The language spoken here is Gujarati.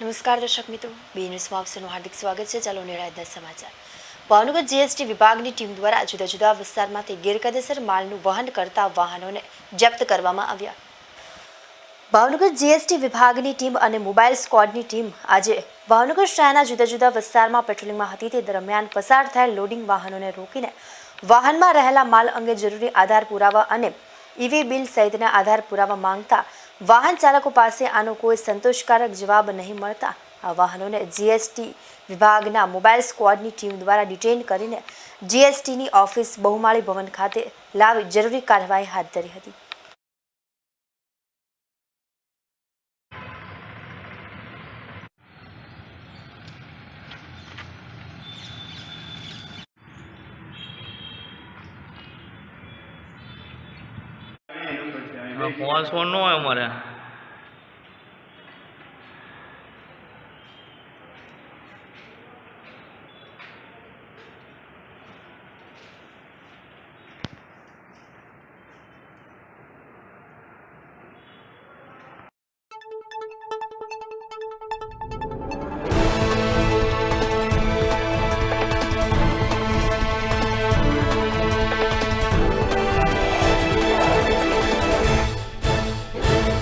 નમસ્કાર દર્શક મિત્રો બે ન્યૂઝમાં આપસનું હાર્દિક સ્વાગત છે. ચાલો નિરાયતના સમાચાર. ભાવનગર જીએસટી વિભાગની ટીમ દ્વારા જુદા જુદા વિસ્તારમાંથી ગેરકાયદેસર માલનું વહન કરતા વાહનોને જપ્ત કરવામાં આવ્યા. ભાવનગર જીએસટી વિભાગની ટીમ અને મોબાઈલ સ્ક્વોડની ટીમ આજે ભાવનગર શહેરના જુદા જુદા વિસ્તારમાં પેટ્રોલિંગમાં હતી. તે દરમિયાન પસાર થયેલ લોડિંગ વાહનોને રોકીને વાહનમાં રહેલા માલ અંગે જરૂરી આધાર પુરાવા અને ઈવી બિલ સહિતના આધાર પુરાવા માંગતા વાહન ચાલકો પાસે આનો કોઈ સંતોષકારક જવાબ નહીં મળતા. આ વાહનોને જીએસટી વિભાગના મોબાઈલ સ્ક્વોડની ટીમ દ્વારા ડિટેન કરીને જીએસટીની ઓફિસ બહુમાળી ભવન ખાતે લાવી જરૂરી કાર્યવાહી હાથ ધરી હતી. ફોન ફોન નો હોય અમારે.